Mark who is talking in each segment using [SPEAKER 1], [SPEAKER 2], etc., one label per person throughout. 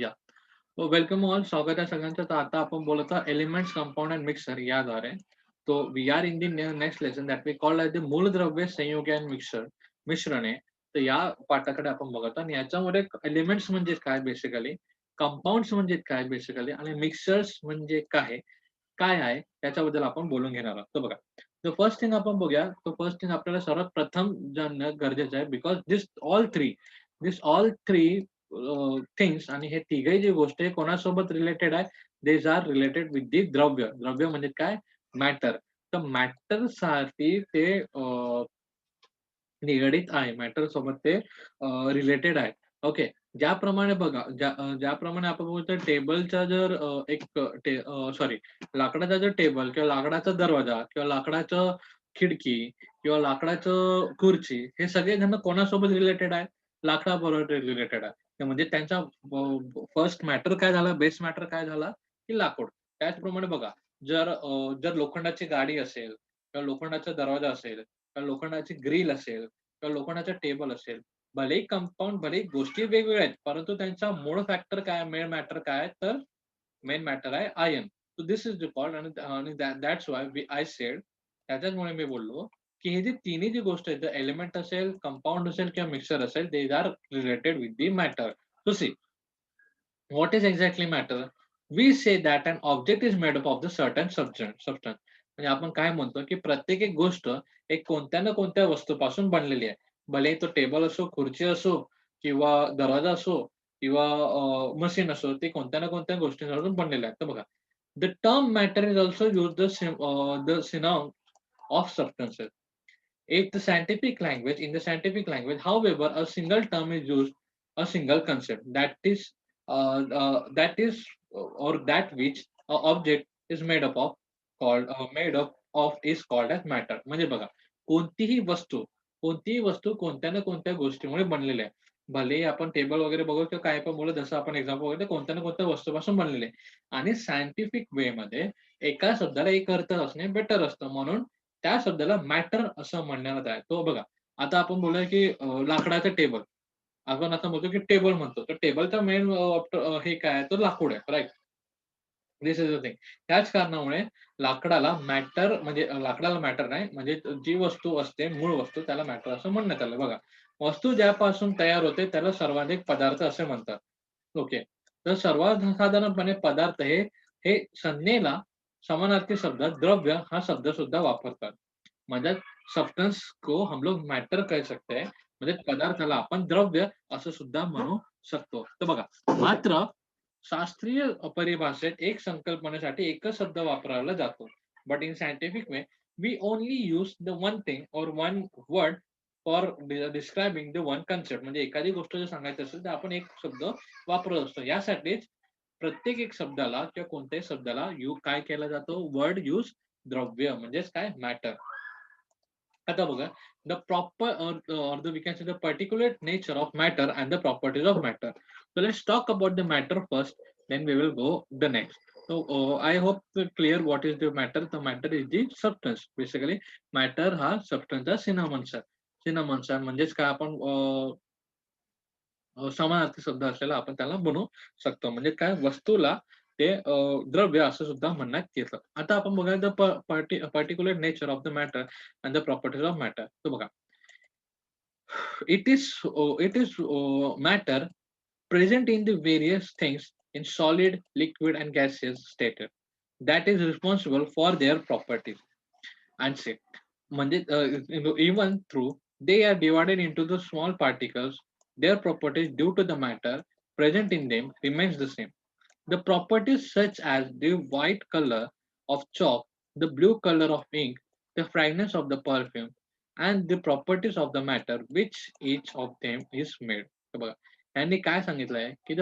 [SPEAKER 1] या welcome all स्वागत आहे सगळ्यांचं. तर आता आपण बोलत आहोत एलिमेंट्स कंपाऊंड अँड मिक्सर याद्वारे. तो we are in the next lesson that we call the मूलद्रव्य संयोग अँड मिक्सर मिश्रणे. तर या पाठाकडे आपण बघत आणि याच्यामध्ये एलिमेंट्स म्हणजे काय बेसिकली कंपाऊंड्स म्हणजे काय बेसिकली आणि मिक्सर्स म्हणजे काय? काय आहे? त्याच्याबद्दल आपण बोलून घेणार आहोत. तर बघा. द फर्स्ट थिंग आपण बघूया. तो फर्स्ट थिंग आपल्याला सर्वात प्रथम जाणणं गरजेचं आहे. Because this all three this all three things आणि हे तिघही जी गोष्ट आहे कोणासोबत रिलेटेड आहे देज आर रिलेटेड विथ दी द्रव्य. द्रव्य म्हणजे काय? मॅटर तर मॅटरसाठी ते निगडीत आहे. मॅटर सोबत ते रिलेटेड आहे. ओके ज्याप्रमाणे बघा ज्या ज्याप्रमाणे आपण बोलतो टेबलचा जर एक सॉरी लाकडाचा जर टेबल किंवा लाकडाचा दरवाजा किंवा लाकडाचं खिडकी किंवा लाकडाचं खुर्ची हे सगळे जण कोणासोबत रिलेटेड आहे? लाकडाबरोबर रिलेटेड आहे. म्हणजे त्यांचा फर्स्ट मॅटर काय झाला? बेस्ट मॅटर काय झाला? की लाकूड. त्याचप्रमाणे बघा जर जर लोखंडाची गाडी असेल किंवा लोखंडाचा दरवाजा असेल किंवा लोखंडाची ग्रिल असेल किंवा लोखंडाचा टेबल असेल भले कंपाऊंड भले गोष्टी वेगवेगळ्या आहेत परंतु त्यांचा मूळ फॅक्टर काय मेन मॅटर काय तर मेन मॅटर आहे ion so this is called आणि that's why we I said त्याच्याचमुळे मी बोललो की हे जे तिन्ही जी गोष्ट आहेत एलिमेंट असेल कंपाऊंड असेल किंवा मिक्सर असेल they are related with the matter to see what is exactly matter we say that and object is made up of the certain substance substance म्हणजे आपण काय म्हणतो की प्रत्येक एक गोष्ट एक कोणत्या ना कोणत्या वस्तूपासून बनलेली आहे. भले तो टेबल असो खुर्ची असो किंवा दरवाजा असो किंवा मशीन असो ते कोणत्या ना कोणत्या गोष्टींपासून बनलेले आहेत. तर बघा the term matter is also use the the synonym of substances if the scientific language in the scientific language however a single term is used a single concept that is uh, uh, that is or that which a object is made up of called uh, made up of is called as matter म्हणजे बघा कोणतीही वस्तू कोणतीही वस्तू कोणत्या ना कोणत्या गोष्टीमुळे बनलेली आहे भले आपण टेबल वगैरे बघू किंवा काय पण बोलू जसं आपण एक्झाम्पल वगैरे कोणत्या ना कोणत्या वस्तूपासून बनलेले आणि सायंटिफिक वे मध्ये एका शब्दाला एक अर्थ असणे बेटर असतं म्हणून त्या शब्दाला मॅटर असं म्हणण्यात आहे. तो बघा आता आपण बोलूया की लाकडाचं टेबल आपण आता म्हणतो की टेबल म्हणतो. तर टेबलचा मेन हे काय तो लाकूड आहे right this is a thing त्याच कारणामुळे लाकडाला मॅटर म्हणजे लाकडाला मॅटर नाही म्हणजे जी वस्तू असते मूळ वस्तू त्याला मॅटर असं म्हणण्यात आलं. बघा वस्तू ज्यापासून तयार होते त्याला सर्वाधिक पदार्थ असे म्हणतात. ओके तर सर्वसाधारणपणे पदार्थ हे हे संज्ञेला समानार्थी शब्द, द्रव्य हा शब्द सुद्धा वापरतात. म्हणजे सबस्टन्स को हम लोग मॅटर कह सकते म्हणजे पदार्थाला आपण द्रव्य असं सुद्धा म्हणू शकतो. तर बघा, मात्र शास्त्रीय परिभाषेत एक संकल्पनेसाठी एकच शब्द वापरला जातो. But in scientific way we only use the one thing or one word for describing the one concept म्हणजे एखादी गोष्ट जर सांगायची एक शब्द वापरत असतो. प्रत्येक एक शब्दाला किंवा कोणत्याही शब्दाला यू काय केला जातो? वर्ड यूज द्रव्य म्हणजेच काय? मॅटर. आता बघा the proper or the we can the particular nature of matter and the properties of matter. So let's talk about the matter first then we will go the next So I hope clear what is the matter the matter is the substance basically matter हा सबस्टन्सचा सिनामन्स आहे सिनामन्स आहे म्हणजेच काय आपण समानार्थी शब्द असलेला आपण त्याला बनवू शकतो. म्हणजे काय? वस्तूला ते द्रव्य असं सुद्धा म्हणण्यात येतं. आता आपण बघायला the particular nature of the matter and the properties of matter तो बघा. It is it is matter present in the various things in solid liquid and gases stated that is responsible for their properties and say म्हणजे even through they are divided into the small particles their properties due to the matter present in them remains the same the properties such as the white color of chalk the blue color of ink the fragrance of the perfume and the properties of the matter which each of them is made बघा यांनी काय सांगितलंय की the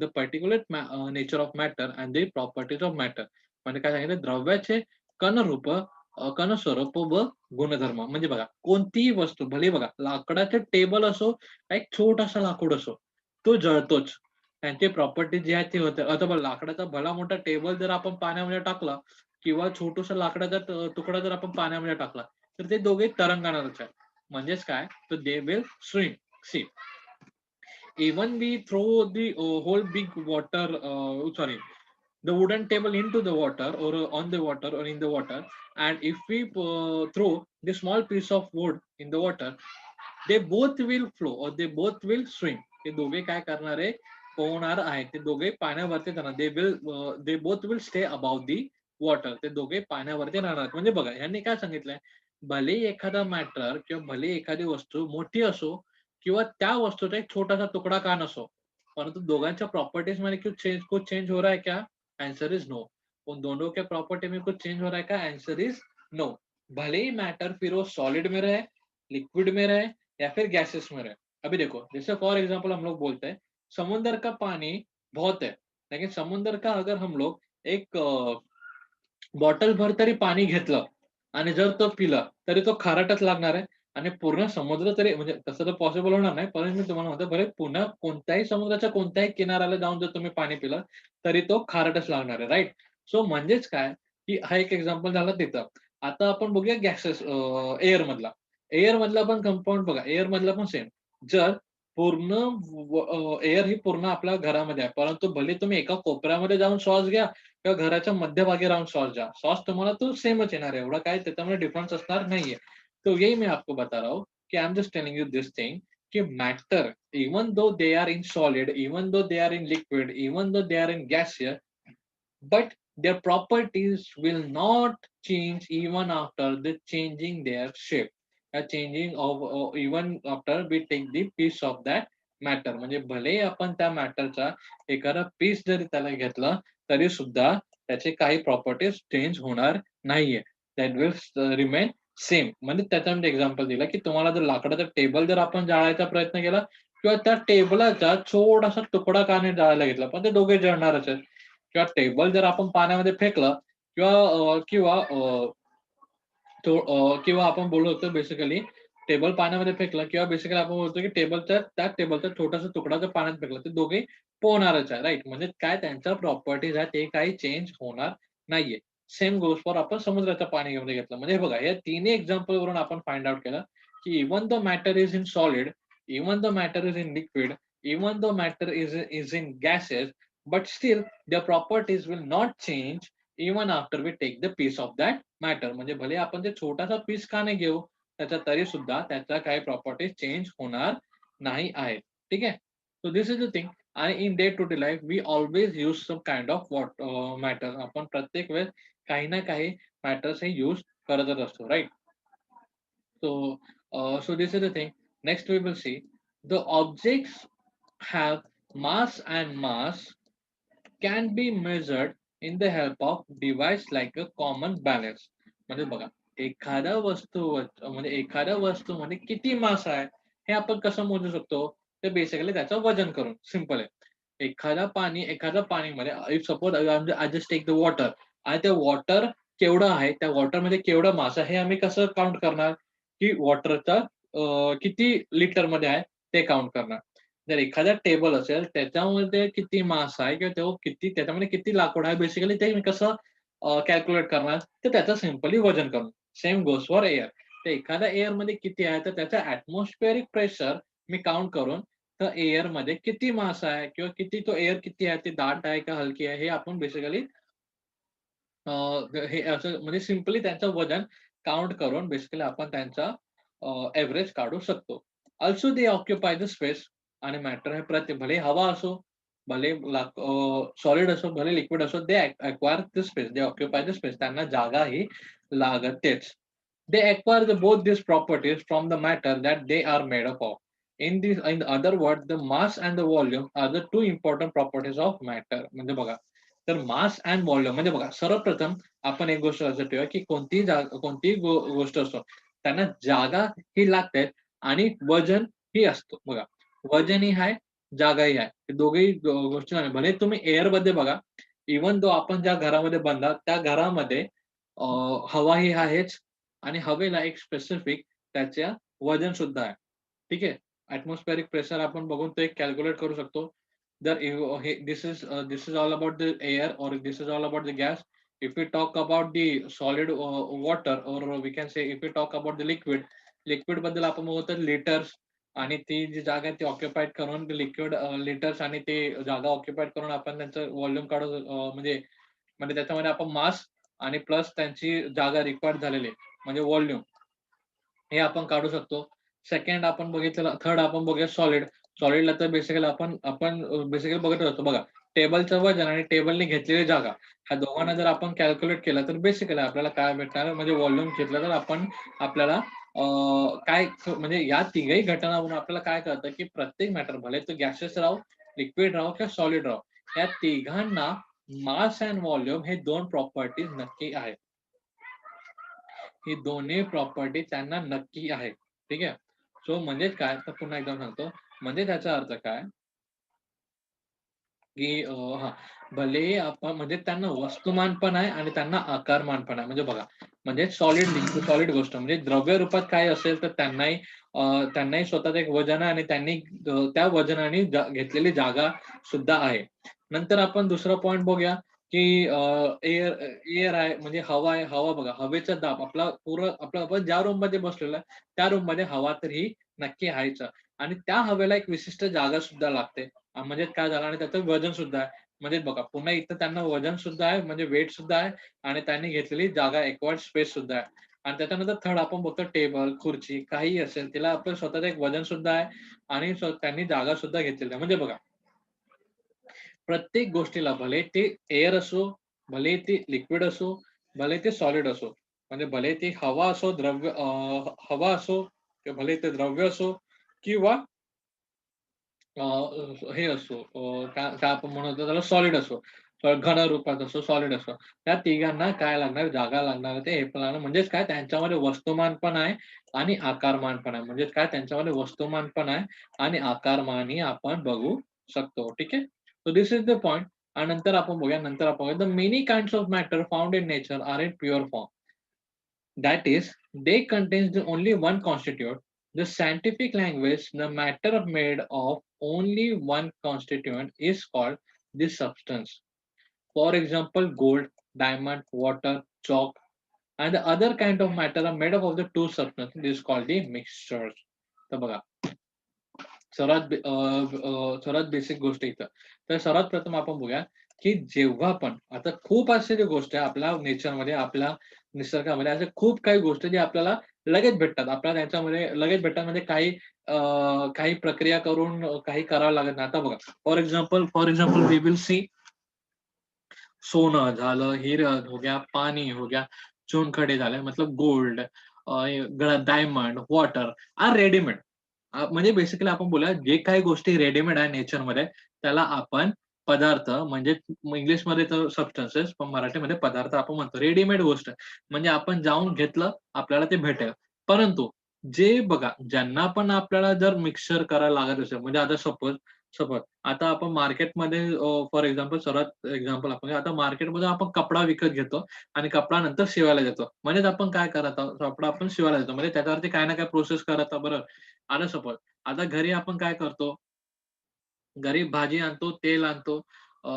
[SPEAKER 1] the particular nature of matter and the properties of matter म्हणजे काय सांगितलं द्रव्याचे कणरूप कणस्वरूप व गुणधर्म. म्हणजे बघा कोणतीही वस्तू भले बघा लाकडाचे टेबल असो एक छोटासा लाकूड असो तो जळतोच. त्यांची प्रॉपर्टी जे आहे ते होते. आता लाकडाचा भला मोठा टेबल जर आपण पाण्यामध्ये टाकला किंवा छोटूसा लाकडाचा तुकडा जर आपण पाण्यामध्ये टाकला तर ते दोघे तरंगणारच आहे म्हणजेच काय? तर they will swim see even we throw the whole big water sorry the wooden table into the water or on the water or in the water. And if we uh, throw the small piece of wood in the water they both will flow or they both will swim. ते दोघे काय करणार आहे? पोहणार आहेत. ते दोघे पाण्यावरती जाणार. They will they both will stay about the water ते दोघे पाण्यावरती राहणार. म्हणजे बघा यांनी काय सांगितलंय? भले एखादा मॅटर किंवा भले एखादी वस्तू मोठी असो किंवा त्या वस्तूचा एक छोटासा तुकडा का नसो परंतु दोघांच्या प्रॉपर्टीजमध्ये चेंज खूप चेंज हो रहा है क्या? आंसर इज नो उन दोनों के प्रॉपर्टी में कुछ चेंज हो रहा है का आंसर इज नो भले ही मैटर फिर वो सॉलिड में रहे लिक्विड में रहे या फिर गैसेस में रहे। अभी देखो जैसे फॉर एग्जाम्पल हम लोग बोलते हैं समुन्द्र का पानी बहुत है लेकिन समुद्र का अगर हम लोग एक बॉटल भर तरी पाणी घेतलं आणि जर तो पिला तरी तो खारटच लागणार आहे आणि पूर्ण समुद्र तरी म्हणजे तसं तर पॉसिबल होणार नाही परंतु मी तुम्हाला म्हणतो बरे पुन्हा कोणत्याही समुद्राच्या कोणत्याही किनाऱ्याला जाऊन जर तुम्ही पाणी पिलं तरी तो खारटच लागणार आहे राईट सो म्हणजेच काय? की हा एक एक्झाम्पल झाला तिथं. आता आपण बघूया गॅसेस एअर मधला. एअर मधला पण कंपाऊंड बघा. एअर मधला पण सेम जर पूर्ण एअर ही पूर्ण आपल्या घरामध्ये आहे परंतु भले तुम्ही एका कोपऱ्यामध्ये जाऊन श्वास घ्या किंवा घराच्या मध्यभागी राहून श्वास घ्या श्वास तुम्हाला तो सेमच येणार आहे. एवढा काय त्याच्यामध्ये डिफरन्स असणार नाहीये. तो यही मी आपको बता रहा हूँ. कि I am just telling you this thing कि matter even though they are in solid even though they are in liquid even though they are in gas but their properties will not change even after the changing their shape changing of even after we take the piece of that matter म्हणजे भले आपण त्या मॅटरचा एखादा piece जरी त्याला घेतला तरी सुद्धा त्याचे काही प्रॉपर्टीज चेंज होणार नाहीये. दॅट विल रिमेन सेम म्हणजे त्याच्यामध्ये म्हणजे एक्झाम्पल दिला की तुम्हाला जर लाकडाचा टेबल जर आपण जाळायचा प्रयत्न केला किंवा त्या टेबलाचा छोटासा तुकडा का नाही जाळायला घेतला पण ते दोघे जळणारच आहेत. किंवा टेबल जर आपण पाण्यामध्ये फेकलं किंवा किंवा किंवा आपण बोलू शकतो बेसिकली टेबल पाण्यामध्ये फेकलं किंवा बेसिकली आपण बोलतो की टेबलचा त्या टेबलचा छोटासा तुकडा जर पाण्यात फेकला ते दोघे पोहणारच आहे राईट म्हणजे काय त्यांच्या प्रॉपर्टीज आहे ते काही चेंज होणार नाहीये. सेम गोष्ट फॉर आपण समुद्राचं पाणी घेऊन घेतलं. म्हणजे बघा या तिन्ही एक्झाम्पल वरून आपण फाइंड आउट केलं की even the matter is in solid even the matter is in liquid even the matter is is in gases but still the properties will not change even after we take the piece of that matter म्हणजे भले आपण ते छोटासा piece का नाही घेऊ त्याचा तरी सुद्धा त्याच्या काही प्रॉपर्टीज चेंज होणार नाही आहेत. ठीक आहे? So this is the thing आणि in day to day life we always use some kind of what matter आपण प्रत्येक वेळेस काही ना काही मॅटर्स हे यूज करतच असतो right so so this is the thing next we will see the objects have mass and mass can be measured in the help of device like a common balance म्हणजे बघा एखाद्या वस्तू म्हणजे एखाद्या वस्तूमध्ये म्हणजे किती मास आहे हे आपण कसं मोजू शकतो? ते बेसिकली त्याचं वजन करून. सिंपल आहे. एखादा पाणी एखाद्या पाणीमध्ये if suppose I just take the water आणि त्या वॉटर केवढं आहे त्या वॉटरमध्ये केवढं मास आहे हे आम्ही कसं काउंट करणार? की वॉटरचा किती लिटरमध्ये आहे ते काउंट करणार. जर एखादा टेबल असेल त्याच्यामध्ये किती मास आहे किंवा तो किती त्याच्यामध्ये किती लाकूड आहे बेसिकली ते मी कसं कॅल्क्युलेट करणार? तर त्याचं सिम्पली वजन करून. सेम गोस फॉर एअर तर एखाद्या एअरमध्ये किती आहे तर त्याचा ऍटमॉस्फिअरिक प्रेशर मी काउंट करून तर एअरमध्ये किती मास आहे किंवा किती तो एअर किती आहे ती दाट आहे का हलकी आहे हे आपण बेसिकली हे असं म्हणजे सिम्पली त्यांचं वजन काउंट करून बेसिकली आपण त्यांचा एव्हरेज काढू शकतो. Also they occupy the space आणि मॅटर हे प्रति भले हवा असो भले सॉलिड असो भले लिक्विड असो they acquire the space they occupy the space त्यांना जागा ही लागतेच they acquire the both this properties from the matter that they are made up of in this in other word the mass and the volume are the two important properties of matter म्हणजे बघा तर mass and volume म्हणजे बघा सर्वप्रथम आपण एक गोष्ट लक्षात ठेवा की कोणतीही जागा कोणतीही गोष्ट असो त्यांना जागा ही लागते आणि वजन ही असतो. बघा वजनही आहे जागाही आहे दोघेही गोष्टी नाही भले तुम्ही एअरमध्ये बघा इवन दो आपण ज्या घरामध्ये बनला त्या घरामध्ये हवा ही आहेच आणि हवेला एक स्पेसिफिक त्याच्या वजन सुद्धा आहे. ठीक आहे? ऍटमॉस्फेरिक प्रेशर आपण बघून तो एक कॅल्क्युलेट करू शकतो. जर this is this is all about the air or this is all about the gas if we talk about the solid uh, water or we can say if we talk about the liquid liquid बद्दल आपण बघतो litres आणि ती जी जागा आहे ती occupied करून liquid litres uh, आणि ते जागा ऑक्युपाईड करून आपण त्यांचं व्हॉल्यूम काढू uh, म्हणजे म्हणजे त्याच्यामध्ये आपण मास आणि प्लस त्यांची जागा रिक्वायर्ड झालेली आहे, म्हणजे व्हॉल्यूम हे आपण काढू शकतो. सेकंड आपण बघितलं थर्ड आपण बघूया सॉलिड सॉलिडला तर बेसिकली आपण आपण बेसिकली बघत असतो बघा टेबलचं वजन आणि टेबलने घेतलेली जागा ह्या दोघांना जर आपण कॅल्क्युलेट केलं तर बेसिकली आपल्याला काय भेटणार? म्हणजे व्हॉल्यूम घेतलं तर आपण आपल्याला काय म्हणजे या तिघही घटनावरून आपल्याला काय कळतं की प्रत्येक मॅटर भले तो गॅसेस राहो लिक्विड राहो किंवा सॉलिड राहो या तिघांना मास अँड व्हॉल्यूम हे दोन प्रॉपर्टीज नक्की आहेत. ही दोन्ही प्रॉपर्टी त्यांना नक्की आहे ठीक आहे? सो म्हणजेच काय? तर पुन्हा एकदा सांगतो. म्हणजे त्याचा अर्थ काय? की हा भले आपण म्हणजे त्यांना वस्तुमान पण आहे आणि त्यांना आकारमान पण आहे. म्हणजे बघा म्हणजे सॉलिड सॉलिड गोष्ट म्हणजे द्रव्य रूपात काय असेल तर त्यांनाही त्यांनाही स्वतःच एक वजन आहे आणि त्यांनी त्या वजनाने घेतलेली जागा सुद्धा आहे. नंतर आपण दुसरा पॉइंट बघूया की एअर एअर आहे म्हणजे हवा आहे. हवा बघा हवेचा दाब आपला पूर्ण आपला आपण ज्या रूममध्ये बसलेला आहे त्या रूममध्ये हवा तर ही नक्की आहेच. आणि त्या हवेला एक विशिष्ट जागा सुद्धा लागते. म्हणजे काय झालं आणि त्याचं वजन सुद्धा आहे. म्हणजे बघा पुन्हा इथं त्यांना वजन सुद्धा आहे म्हणजे वेट सुद्धा आहे आणि त्यांनी घेतलेली जागा एक्वायर्ड स्पेस सुद्धा आहे. आणि त्याच्यानंतर थर्ड आपण बघतो टेबल खुर्ची काही असेल तिला आपलं स्वतःच एक वजन सुद्धा आहे आणि त्यांनी जागा सुद्धा घेतलेली आहे. म्हणजे बघा प्रत्येक गोष्टीला भले ते एअर असो भले ती लिक्विड असो भले ते सॉलिड असो म्हणजे भले ती हवा असो द्रव्य हवा असो किंवा भले ते द्रव्य असो किंवा हे असो काय आपण म्हणतो त्याला सॉलिड असो घन रूपात असो सॉलिड असो. त्या तिघांना काय लागणार? जागा लागणार ते हे पण लागणार. म्हणजेच काय? त्यांच्यामध्ये वस्तुमान पण आहे आणि आकारमान पण आहे. म्हणजेच काय? त्यांच्यामध्ये वस्तुमान पण आहे आणि आकारमानही आपण बघू शकतो. ठीक आहे? So this is the point आणि नंतर आपण बघूया नंतर आपण बघूया. The many kind of matter found in nature are in pure form that is they contains only one constitute the scientific language, the matter made of only one constituent is called this substance. For example, gold, diamond, water, chalk, and the other kind of matter are made up of the two substances. This is called the mixtures. तर बघा सर्वात बे- अं, अं, सर्वात basic गोष्ट इथं तर सर्वात प्रथम आपण बघूया की जेव्हा पण आता खूप असे जे गोष्ट आहे आपल्या नेचरमध्ये आपल्या निसर्गामध्ये. असे खूप काही गोष्टी जे आपल्याला लगेच भेटतात. आपल्याला त्याच्यामध्ये लगेच भेटतात म्हणजे काही काही प्रक्रिया करून काही करावं लागत नाही. आता बघा for example for example we will see सोनं झालं हिरं हो गया पाणी हो गया चुनखडे झाले मतलब gold diamond water are readymade म्हणजे बेसिकली आपण बोलूया जे काही गोष्टी रेडीमेड आहे नेचरमध्ये त्याला आपण पदार्थ म्हणजे इंग्लिशमध्ये तर सबस्टन्सेस पण मराठीमध्ये पदार्थ आपण म्हणतो. रेडीमेड गोष्ट. म्हणजे आपण जाऊन घेतलं आपल्याला ते भेटेल. परंतु जे बघा ज्यांना पण आपल्याला जर मिक्सर करायला लागत असेल म्हणजे आता सपोज सपोज आता आपण मार्केटमध्ये फॉर एक्झाम्पल सर्वात एक्झाम्पल आपण आता मार्केटमध्ये आपण कपडा विकत घेतो आणि कपडा नंतर शिवायला देतो म्हणजेच आपण काय करत आहोत? कपडा आपण शिवायला देतो म्हणजे त्याच्यावरती काय ना काय प्रोसेस करत आहोत बरं आता सपोज आता घरी आपण काय करतो? गरीब भाजी आणतो तेल आणतो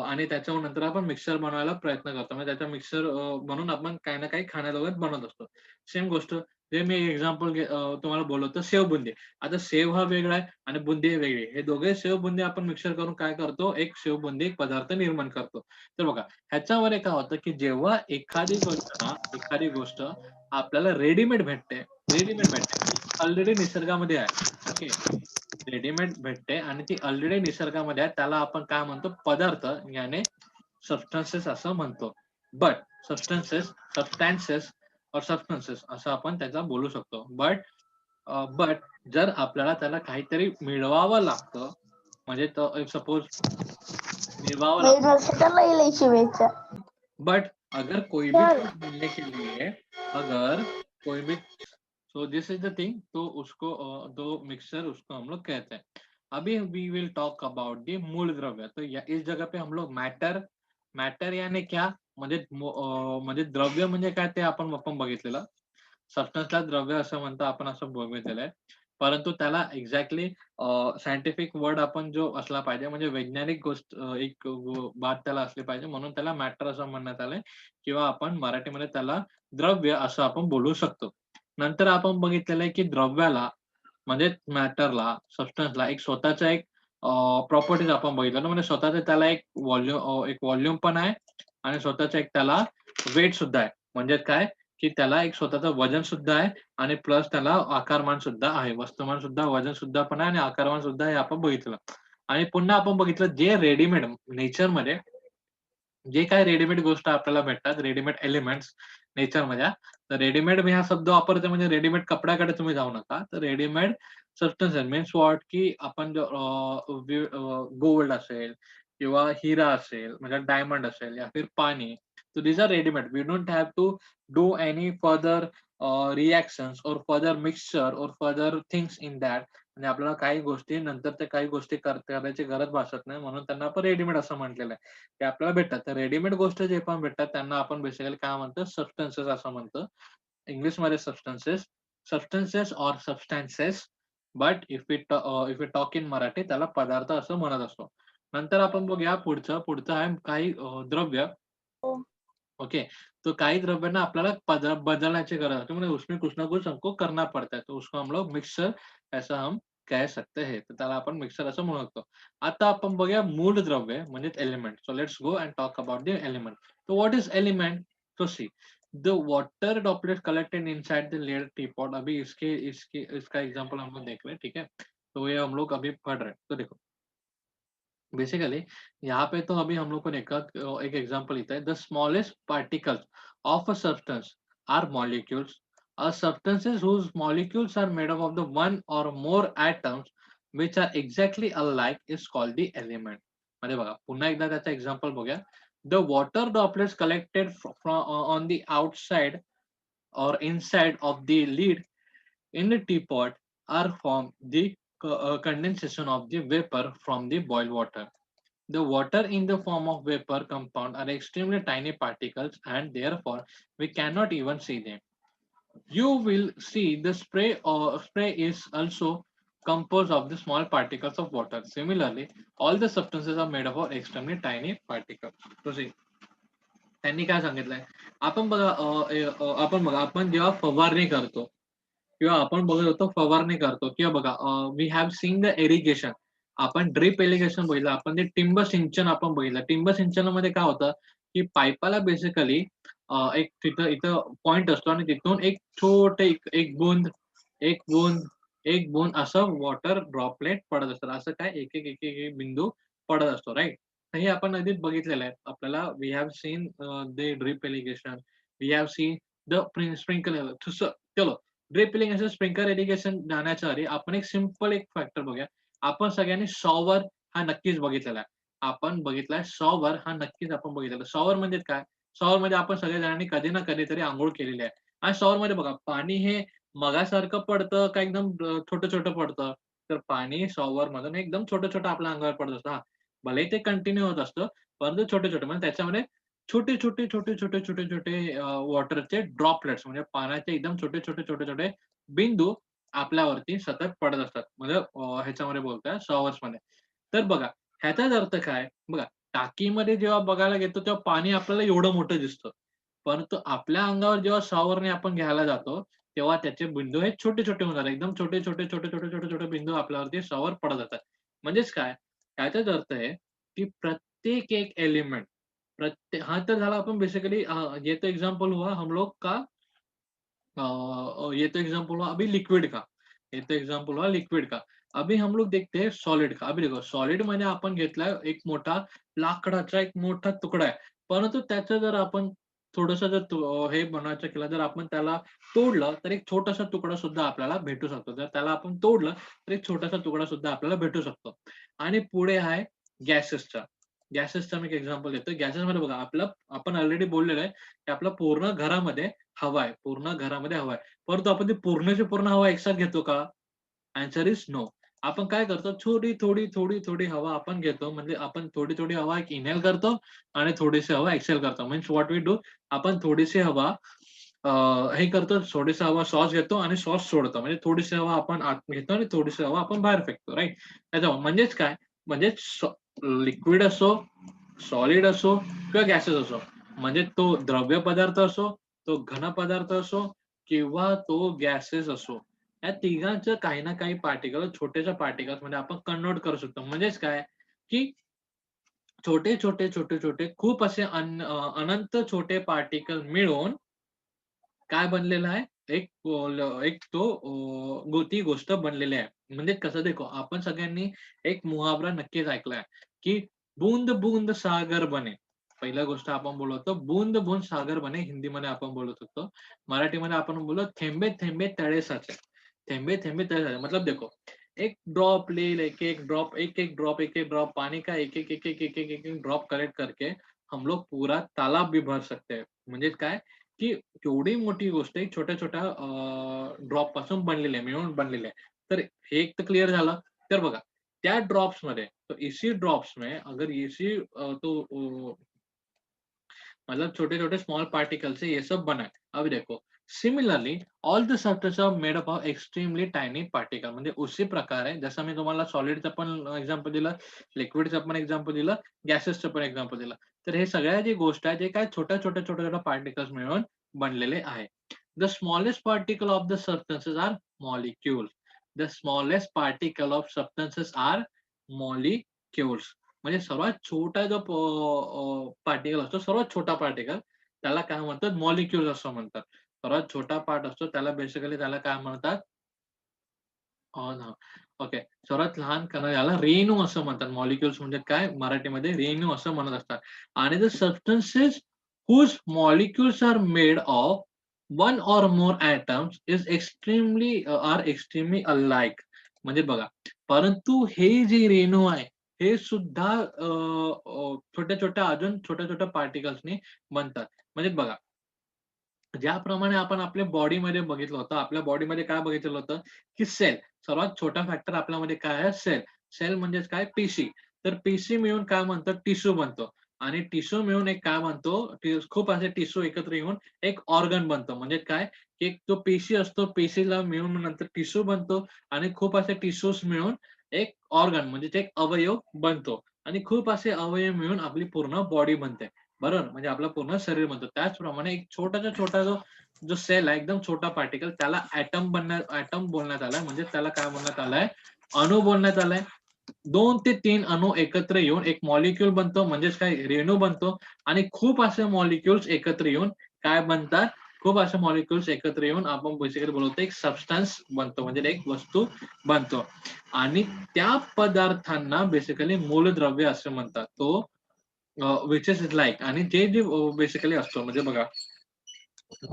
[SPEAKER 1] आणि त्याच्यावर नंतर आपण मिक्सर बनवायला प्रयत्न करतो. म्हणजे त्याचा मिक्सर म्हणून आपण काही ना काही खाण्याला वगैरे बनवत असतो. सेम गोष्ट जे मी एक्झाम्पल तुम्हाला बोलवतो सेव बुंदी. आता सेव हा वेगळा आहे आणि बुंदी वेगळी. आहे. हे दोघे सेव बुंदी आपण मिक्सर करून काय करतो? एक सेव बुंदी एक पदार्थ निर्माण करतो. तर बघा ह्याच्यामध्ये काय होतं की जेव्हा एखादी गोष्ट ना एखादी गोष्ट आपल्याला रेडीमेड भेटते रेडीमेड भेटते. ऑलरेडी निसर्गामध्ये आहे. ओके रेडीमेड भेटते आणि ती ऑलरेडी निसर्गामध्ये आहे. त्याला आपण काय म्हणतो? पदार्थ याने सबस्टन्सेस असं म्हणतो. बट सबस्टन्सेस सबस्टॅन्सेस और सबस्टन्सेस असं आपण त्याचा बोलू शकतो. बट बट जर आपल्याला त्याला काहीतरी मिळवावं लागतं म्हणजे सपोज मिळवावं लागतं. बट अगर कोई भी चीज मिलने के लिए अगर कोई भी so this is the thing तो उसको दो तो मिक्सर उसको हम लोग कहते हैं। अभी we will talk about the मूल द्रव्य। तो इस जगह पे हम लोग मॅटर मॅटर याने क्या? म्हणजे म्हणजे द्रव्य म्हणजे काय ते आपण आपण बघितलेलं. सबस्टन्सला द्रव्य असं म्हणतो आपण असं बघितलेलं आहे. परंतु त्याला एक्झॅक्टली सायंटिफिक वर्ड आपण जो असला पाहिजे म्हणजे वैज्ञानिक गोष्ट एक बात त्याला असली पाहिजे म्हणून त्याला मॅटर असं म्हणण्यात आलंय. किंवा आपण मराठीमध्ये त्याला द्रव्य असं आपण बोलू शकतो. नंतर आपण बघितलेलं आहे की द्रव्याला म्हणजे मॅटरला सबस्टन्सला एक स्वतःचा एक प्रॉपर्टीज आपण बघितलं ना म्हणजे स्वतःच त्याला एक व्हॉल्युम एक व्हॉल्यूम पण आहे आणि स्वतःचा एक त्याला वेट सुद्धा आहे. म्हणजे काय? की त्याला एक स्वतःचं वजन सुद्धा आहे आणि प्लस त्याला आकारमान सुद्धा आहे. वस्तुमान सुद्धा वजन सुद्धा पण आहे आणि आकारमान सुद्धा हे आपण बघितलं. आणि पुन्हा आपण बघितलं जे रेडीमेड नेचरमध्ये जे काय रेडीमेड गोष्ट आपल्याला भेटतात रेडीमेड एलिमेंट्स नेचरमध्ये तर रेडीमेड मी हा शब्द वापरते म्हणजे रेडीमेड कपड्याकडे तुम्ही जाऊ नका तर रेडीमेड सबस्टन्स मीन्स वॉट की आपण गोल्ड असेल किंवा हिरा असेल म्हणजे डायमंड असेल या फिर पाणी So these are ready-made. We don't have to do any further uh, reactions or further mixture or further things in that. आणि आपल्याला काही गोष्टी नंतर त्या काही गोष्टी कर- करायची गरज भासत नाही. म्हणून त्यांना आपण रेडीमेड असं म्हटलेलं आहे. ते आपल्याला भेटतात. तर रेडीमेड गोष्ट जे पण भेटतात त्यांना आपण बेसिकली काय म्हणतो? सबस्टन्सेस असं म्हणतो. इंग्लिशमध्ये substances substances or substances but if it if you talk in Marathi त्याला पदार्थ असं म्हणत असतो. नंतर आपण बघूया पुढचं. पुढचं आहे काही द्रव्य. ओके. तो काही द्रव्यांना आपल्याला बदलण्याची गरज होती म्हणजे उसमें कुछ ना कुछ हमको करना पड़ता है तो उसको हम लोग मिक्सर ऐसा हम कह सकते हैं. त्याला आपण मिक्सर असं म्हणू आता आपण बघूया मूळ द्रव्य म्हणजे element so let's go and talk about the element तो व्हाट इज़ एलिमेंट तो see the water droplet collected inside the layer teapot अभी इसके इसके, इसका एग्जांपल हम लोग देख रहे हैं, ठीक है? तो ये हम लोग अभी पढ़ रहे हैं. तो देखो बेसिकली यहाँ पे तो अभी हम लोग को देखा, एक एग्जांपल लिखा है. The smallest particles of a substance are molecules a substances whose molecules are made up of the one or more atoms which are exactly alike is called the element मध्ये बघा पुन्हा एकदा त्याचा एक्झाम्पल बघूया the water droplets collected on the outside or inside of the lid in the teapot are from the co- uh, condensation of the vapor from the boiled water. The water in the form of vapor compound are extremely tiny particles and therefore we cannot even see them. You will see the spray or spray is also composed of the small particles of water. Similarly, all the substances are made up of extremely tiny particles. Proceed. त्यांनी काय सांगितलंय आपण बघा अ, ए, अ, आपण बघा आपण जेव्हा फवारणी करतो किंवा आपण बघत होतो फवारणी करतो किंवा बघा we have seen the irrigation आपण ड्रिप इरिगेशन बघितलं आपण ते टिंब सिंचन आपण बघितलं टिंब सिंचनामध्ये काय होतं की पाईपाला बेसिकली एक तिथं इथं पॉइंट असतो आणि तिथून एक छोटे एक एक बूंद एक बूंद एक बूंद असं वॉटर ड्रॉपलेट पडत असतात असं काय? एक एक एक एक एक बिंदू पडत असतो राईट तर हे आपण आधीच बघितलेलं आहे. आपल्याला we have seen the drip irrigation we have seen the sprinkle चलो. ड्रिप इरिगेशन स्प्रिंकल इरिगेशन जाण्याच्या आधी आपण एक सिंपल एक फॅक्टर बघूया. आपण सगळ्यांनी शॉवर हा नक्कीच बघितलेला आहे. आपण बघितलाय शॉवर हा नक्कीच आपण बघितलेला शॉवर म्हणजे काय? शॉवर मध्ये आपण सगळ्या जणांनी कधी ना कधीतरी आंघोळ केलेली आहे. आणि शॉवर मध्ये बघा पाणी हे मगासारखं पडतं का एकदम छोटं छोटं पडतं? तर पाणी शॉवर मधून एकदम छोटं छोटं आपल्या अंगावर पडत असतं. हा भले ते कंटिन्यू होत असतं परंतु छोटे छोटे म्हणजे त्याच्यामध्ये छोटे छोटे छोटे छोटे छोटे छोटे वॉटरचे ड्रॉपलेट्स म्हणजे पाण्याचे एकदम छोटे छोटे छोटे छोटे बिंदू आपल्यावरती सतत पडत असतात. म्हणजे ह्याच्यामध्ये बोलतोय शॉवर्समध्ये तर बघा ह्याचाच अर्थ काय? बघा टाकीमध्ये जेव्हा बघायला घेतो तेव्हा पाणी आपल्याला एवढं मोठं दिसतं. परंतु आपल्या अंगावर जेव्हा शॉवरने आपण घ्यायला जातो तेव्हा त्याचे बिंदू हे छोटे छोटे होणार एकदम छोटे छोटे छोटे छोटे छोटे छोटे बिंदू आपल्यावरती शॉवर पडत जातात. म्हणजेच काय? त्याचाच अर्थ आहे की प्रत्येक एक एलिमेंट प्रत्येक हा तर झाला आपण बेसिकली ये तो एग्जाम्पल हुआ हम लोग का ये तो एग्जाम्पल हुआ अभी लिक्विड का. ये तो एग्जाम्पल हुआ लिक्विड का. अभी हम लोग देखते हैं सॉलिड का। अभी देखो सॉलिडमध्ये आपण घेतला एक मोठा लाकडाचा एक मोठा तुकडा आहे. परंतु त्याचं जर आपण थोडस जर हे बनवायचं केलं जर आपण त्याला तोडलं तर एक छोटासा तुकडा सुद्धा आपल्याला भेटू शकतो. जर त्याला आपण तोडलं तर एक छोटासा तुकडा सुद्धा आपल्याला भेटू शकतो. आणि पुढे आहे गॅसेसचा. गॅसेसचा मी एक एक्झाम्पल देतो. गॅसेसमध्ये बघा आपलं आपण ऑलरेडी बोललेलं आहे की आपलं पूर्ण घरामध्ये हवा आहे. पूर्ण घरामध्ये हवा आहे. परंतु आपण ती पूर्णची पूर्ण हवा एकसाथ घेतो का? आन्सर इज नो आपण काय करतो? थोडी थोडी थोडी थोडी हवा आपण घेतो. म्हणजे आपण थोडी थोडी हवा एक इनहेल करतो आणि थोडीशी हवा एक्सेल करतो. मीन्स व्हॉट वी डू आपण थोडीशी हवा हे करतो थोडीशी हवा सॉस घेतो आणि सॉस सोडतो. म्हणजे थोडीशी हवा आपण आत घेतो आणि थोडीशी हवा आपण बाहेर फेकतो राईट त्याच्यामुळे म्हणजेच काय? म्हणजे लिक्विड असो सॉलिड असो किंवा गॅसेस असो. म्हणजे तो द्रव्य पदार्थ असो तो घन पदार्थ असो किंवा तो गॅसेस असो. या तिघांचं काही ना काही पार्टिकल छोट्याच्या पार्टिकल्समध्ये आपण कन्वर्ट करू शकतो. म्हणजेच काय? की छोटे छोटे छोटे छोटे खूप असे अन- अनंत छोटे पार्टिकल मिळून काय बनलेलं आहे? एक एक तो गो- ती गोष्ट बनलेली आहे. म्हणजे कसं देखो आपण सगळ्यांनी एक मुहावरा नक्कीच ऐकलाय की बूंद बूंद सागर बने. पहिल्या गोष्ट आपण बोलत होतो बूंद बूंद सागर बने हिंदीमध्ये आपण बोलत होतो. मराठीमध्ये आपण बोललो थेंबे थेंबे तळे साचे. थेंबे थेंबे तळे साचे मतलब देखो, एक ड्रॉप ले लेके एक ड्रॉप एक एक ड्रॉप एक एक ड्रॉप पानी का एक एक एक एक एक एक एक ड्रॉप कलेक्ट करके हम लोग पूरा तालाब भी भर सकते हैं। म्हणजे काय की केवढी मोठी गोष्ट आहे छोट्या छोट्या ड्रॉप पासून बनलेली आहे, मिळून बनलेली तर एक तर क्लिअर झालं. तर बघा, त्या ड्रॉप्स मध्ये तो इसी ड्रॉप्स में अगर इसी तो मतलब छोटे छोटे स्मॉल पार्टिकल से ये सब बना है अब देखो similarly all the substance are made up of extremely tiny particle म्हणजे उसी आहे. जसं मी तुम्हाला सॉलिडचं पण एक्झाम्पल दिलं लिक्विडचं पण एक्झाम्पल दिलं गॅसेसचं पण एक्झाम्पल दिलं. तर हे सगळ्या जे गोष्ट आहे ते काय छोट्या छोट्या छोट्या छोट्या पार्टिकल्स मिळून बनलेले आहे. The smallest particle of the substances are molecules the smallest particle of substances are molecules म्हणजे सर्वात छोटा जो पार्टिकल असतो सर्वात छोटा पार्टिकल त्याला काय म्हणतात? मॉलिक्युल्स असं म्हणतात. सर्वात छोटा पार्ट असतो त्याला बेसिकली त्याला काय म्हणतात? ओके सर्वात लहान कणा याला रेणू असं म्हणतात. मॉलिक्युल्स म्हणजे काय? मराठीमध्ये रेणू असं म्हणत असतात. आणि the substances whose molecules are made of one or more atoms is extremely are extremely alike म्हणजे बघा परंतु हे जे रेणू आहे हे सुद्धा uh, uh, छोट्या छोट्या अजून छोट्या छोट्या पार्टिकल्सनी बनतात. म्हणजे बघा ज्याप्रमाणे आपण आपल्या बॉडीमध्ये बघितलं होतं आपल्या बॉडीमध्ये काय बघितलं होतं की सेल सर्वात छोटा फॅक्टर आपल्यामध्ये काय आहे? सेल. सेल म्हणजेच काय? पेशी तर पेशी मिळून काय म्हणतो? टिश्यू बनतो. आणि टिश्यू मिळून एक काय म्हणतो खूप असे टिश्यू एकत्र येऊन एक ऑर्गन बनतो. म्हणजे काय? की जो पेशी असतो पेशीला मिळून नंतर टिश्यू बनतो आणि खूप असे टिश्यूज मिळून एक ऑर्गन म्हणजे ते एक अवयव बनतो. आणि खूप असे अवयव मिळून आपली पूर्ण बॉडी बनते. बरोबर? म्हणजे आपलं पूर्ण शरीर म्हणतो त्याचप्रमाणे एक छोटाचा छोटा जो जो सेल आहे एकदम छोटा पार्टिकल त्याला ऍटम बनण्यात ऍटम बोलण्यात आलाय. म्हणजे त्याला काय बोलण्यात आलाय? अणु बोलण्यात आलाय. दोन ते तीन अणु एकत्र येऊन एक मॉलिक्यूल बनतो. म्हणजेच काय? रेणू बनतो. आणि खूप असे मॉलिक्युल्स एकत्र येऊन काय बनतात? खूप असे मॉलिक्युल्स एकत्र येऊन आपण बेसिकली बोलवतो एक सबस्टन्स बनतो. म्हणजे एक वस्तू बनतो. आणि त्या पदार्थांना बेसिकली मूलद्रव्य असं म्हणतात. तो विच इज लाईक आणि जे जे बेसिकली असतो म्हणजे बघा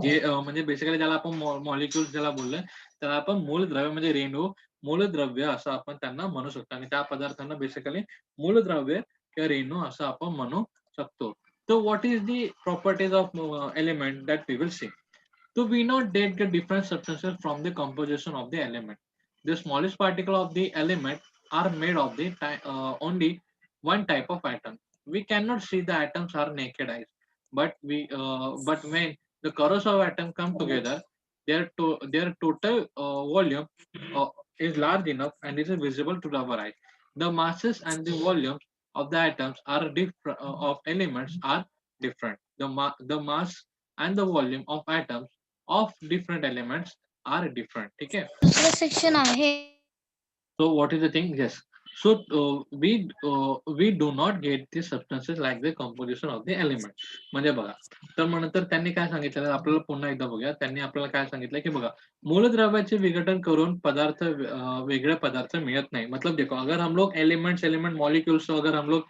[SPEAKER 1] जे म्हणजे बेसिकली ज्याला आपण मॉलिक्युल ज्याला बोललोय त्याला आपण मूल द्रव्य म्हणजे रेणू मूल द्रव्य असं आपण त्यांना म्हणू शकतो. आणि त्या पदार्थांना बेसिकली मूल द्रव्य किंवा रेणू असं आपण म्हणू शकतो. तर what is the properties of element that we will see तो we not that get different substance from the composition of the element the smallest particle of the element are made of the only one type of atom we cannot see the atoms are naked eyes. But we uh, but when the corrosive atom come together their to, their total uh, volume uh, is large enough and is visible to our eye. The masses and the volumes of the atoms are different uh, of elements are different. The ma- the mass and the volume of atoms of different elements are different.
[SPEAKER 2] Okay?
[SPEAKER 1] So what is the thing? Yes. So uh, we uh, we do not get the substances like the composition of the element. म्हणजे बघा तर मग नंतर त्यांनी काय सांगितलं आपल्याला पुन्हा एकदा बघूया. त्यांनी आपल्याला काय सांगितलं की बघा मूलद्रव्याचे विघटन करून पदार्थ वेगळे पदार्थ मिळत नाही. मतलब देखो अगर हम लोग एलिमेंट्स एलिमेंट मॉलिक्युल्स अगर हम लोग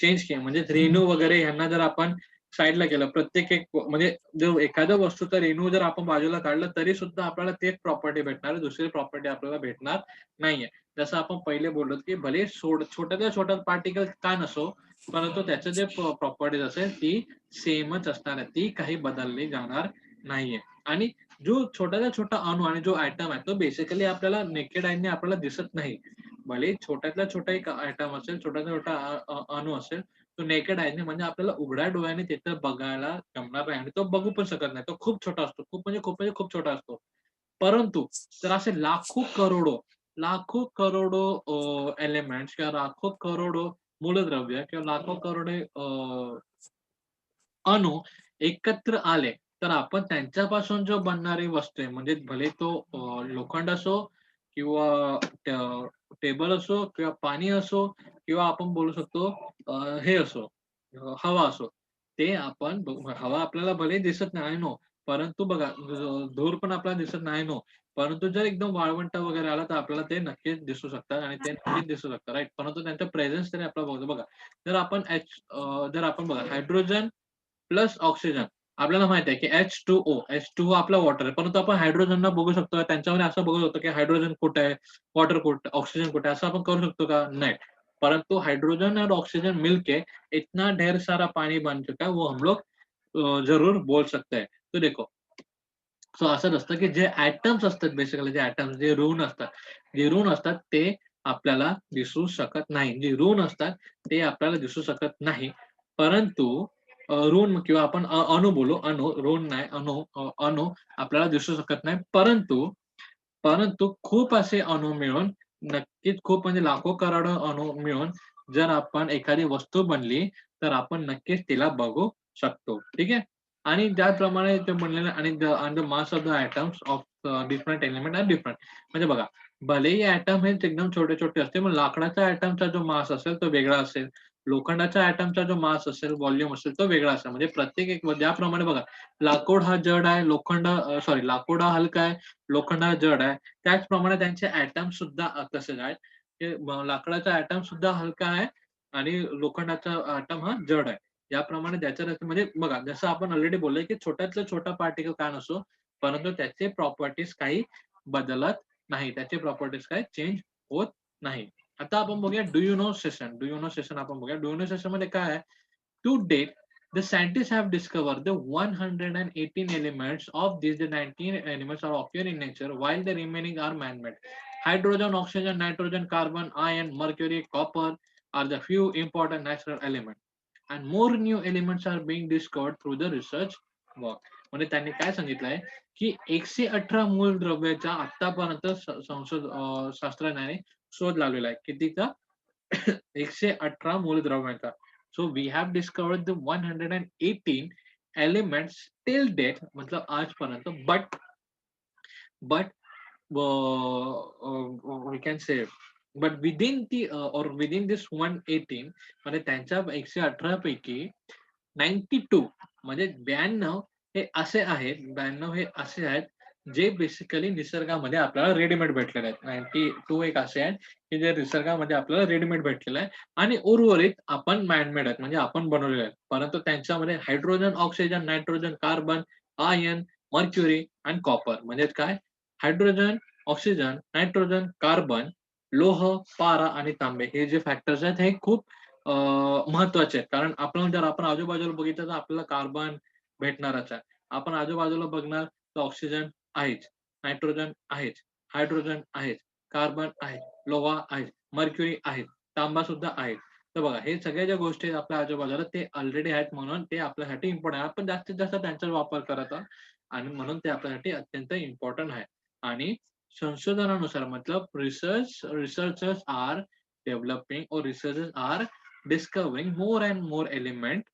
[SPEAKER 1] चेंज केले म्हणजे रेणू वगैरे यांना जर आपण साईडला केलं प्रत्येक एक म्हणजे जो एखाद्या वस्तूचा रेणू जर आपण बाजूला काढलं तरी सुद्धा आपल्याला तेच प्रॉपर्टी भेटणार दुसरी प्रॉपर्टी आपल्याला भेटणार नाहीये. जसं आपण पहिले बोललो की भले छोट्यातल्या छोट्या पार्टिकल का नसो परंतु त्याचं जे प्रॉपर्टीज असेल ती सेमच असणार आहे. ती काही बदलली जाणार नाहीये. आणि जो छोट्यातला छोटा अणू आणि जो आयटम आहे तो बेसिकली आपल्याला नेकेड आयने आपल्याला दिसत नाही. भले छोट्यातला छोटा एक आयटम असेल छोट्यातला छोटा अणु अणू असेल तो नेकेड आयने म्हणजे आपल्याला उघड्या डोळ्याने तिथं बघायला जमणार नाही आणि तो बघू पण शकत नाही. तो खूप छोटा असतो. खूप म्हणजे खूप म्हणजे खूप छोटा असतो. परंतु तर असे लाखो करोडो लाखो करोडो एलिमेंट्स किंवा लाखो करोडो मूलद्रव्य किंवा लाखो करोडो अणु एकत्र आले तर आपण त्यांच्यापासून जो बनणारी वस्तू आहे म्हणजे भले तो लोखंड असो किंवा टेबल असो किंवा पाणी असो किंवा आपण बोलू शकतो हे असो हवा असो ते आपण हवा आपल्याला भले दिसत नाही नो परंतु बघा धूर पण आपल्याला दिसत नाही नो परंतु जर एकदम वाळवंट वगैरे आला तर आपल्याला ते नक्कीच दिसू शकतात आणि ते नक्कीच दिसू शकतात राईट परंतु त्यांचं प्रेझेन्स तरी आपल्याला बघतो. बघा जर आपण एच जर आपण बघा हायड्रोजन प्लस ऑक्सिजन आपल्याला माहिती आहे की H two O H two आपला वॉटर आहे. परंतु आपण हायड्रोजनला बघू शकतो. त्यांच्यामध्ये असं बघू शकतो की हायड्रोजन कुठे आहे? वॉटर कुठे? ऑक्सिजन कुठे असं आपण करू शकतो का? नाही. परंतु हाइड्रोजन और ऑक्सीजन मिलके इतना ढेर सारा पानी बन चुका है वो हम लोग जरूर बोल सकते हैं. तो देखो सो असं असतं की जे ऍटम्स असतात बेसिकली जे ऍटम्स जे ऋण असतात. जे ऋण असतात ते आपल्याला दिसू शकत नाही. जे ऋण असतात ते आपल्याला दिसू शकत नाही. परंतु ऋण किंवा आपण अणु बोलू अणु ऋण नाही अणु अणु आपल्याला दिसू शकत नाही. परंतु परंतु खूप असे अणु मिळून नक्कीच खूप म्हणजे लाखो करोड अणु मिळून जर आपण एखादी वस्तू बनली तर आपण नक्कीच तिला बघू शकतो. ठीक आहे? आणि त्याप्रमाणे ते बनलेलं आणि the mass of the atoms of different element are different म्हणजे बघा भलेही ऍटम हे एकदम छोटे छोटे असते मग लाकडाचा ऍटमचा जो मास असेल तो वेगळा असेल. लोखंडाच्या ऍटमचा जो मास असेल व्हॉल्यूम असेल तो वेगळा असेल. म्हणजे प्रत्येक एक ज्याप्रमाणे बघा लाकूड हा जड आहे लोखंड सॉरी लाकूड हा हलका आहे लोखंड हा जड आहे. त्याचप्रमाणे त्यांचे ऍटम सुद्धा तसेच आहेत. लाकडाचा ऍटम सुद्धा हलका आहे आणि लोखंडाचा आयटम हा जड आहे. याप्रमाणे त्याच्या रचने- म्हणजे बघा जसं आपण ऑलरेडी बोललोय की छोट्यातलं छोटा पार्टिकल काय नसो परंतु त्याचे प्रॉपर्टीज काही बदलत नाही त्याचे प्रॉपर्टीज काही चेंज होत नाही आता आपण बघूया do you know session do you know session आपण बघूया डू यू नो सेशनमध्ये काय आहे to date The scientists have discovered the 118 elements of these. The 19 elements are occur in nature, while the remaining are man-made. Hydrogen, oxygen, nitrogen, carbon, iron, mercury, copper are the few important natural elements. And more new elements are being discovered through the research work. म्हणजे त्यांनी काय सांगितलंय की एकशे अठरा मूल द्रव्याचा आतापर्यंत स- संशोध अं, शास्त्रज्ञाने शोध लावलेला आहे कितीचा एकशे अठरा मूलद्रव्यांचा So we have discovered the 118 elements till date, मतलब आजपर्यंत, but but uh, uh, we but within ती within the uh, or within this 118 म्हणजे त्यांच्या एकशे अठरा पैकी 92 म्हणजे ब्याण्णव हे असे आहेत ब्याण्णव हे असे आहेत जे बेसिकली निसर्गामध्ये आपल्याला रेडीमेड भेटलेले आहेत. नाईन्टी टू एक असे आहेत की जे निसर्गामध्ये आपल्याला रेडीमेड भेटलेलं आहे आणि उर्वरित आपण मॅनमेड आहेत म्हणजे आपण बनवलेले आहेत. परंतु त्यांच्यामध्ये hydrogen oxygen nitrogen carbon iron mercury आणि कॉपर म्हणजे काय? हायड्रोजन ऑक्सिजन नायट्रोजन कार्बन लोह पारा आणि तांबे हे जे फॅक्टर्स आहेत हे खूप महत्त्वाचे आहेत. कारण आपण जर आपण आजूबाजूला बघितलं तर आपल्याला कार्बन भेटणारच आहे. आपण आजूबाजूला बघणार तर ऑक्सिजन आहेच नायट्रोजन आहेच हायड्रोजन आहेच कार्बन आहे लोहा आहे मर्क्युरी आहे तांबा सुद्धा आहे तर बघा हे सगळ्या ज्या गोष्टी आहेत आपल्या आजूबाजूला ते ऑलरेडी आहेत म्हणून ते आपल्यासाठी इम्पॉर्टंट आहे. आपण जास्तीत जास्त त्यांचा वापर करत आहोत आणि म्हणून ते आपल्यासाठी अत्यंत इम्पॉर्टंट आहे. आणि संशोधनानुसार मतलब रिसर्च रिसर्चर्स आर डेव्हलपिंग और researchers are discovering more and more element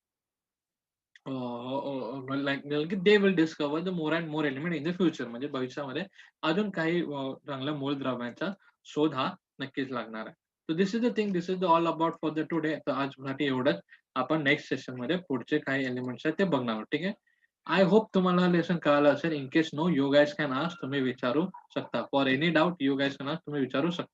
[SPEAKER 1] like they will discover the more and more element in the future म्हणजे भविष्यामध्ये अजून काही चांगल्या चांगल्या मूलद्रव्यांचा शोध हा नक्कीच लागणार आहे. तर this is the thing this is the all about for the today तर आजसाठी एवढंच. आपण नेक्स्ट सेशनमध्ये पुढचे काही एलिमेंट्स आहेत ते बघणार आहोत. ठीक आहे? आय होप तुम्हाला लेसन कळालं असेल. In case no you guys can ask तुम्ही विचारू शकता. For any doubt you guys can ask तुम्ही विचारू शकता.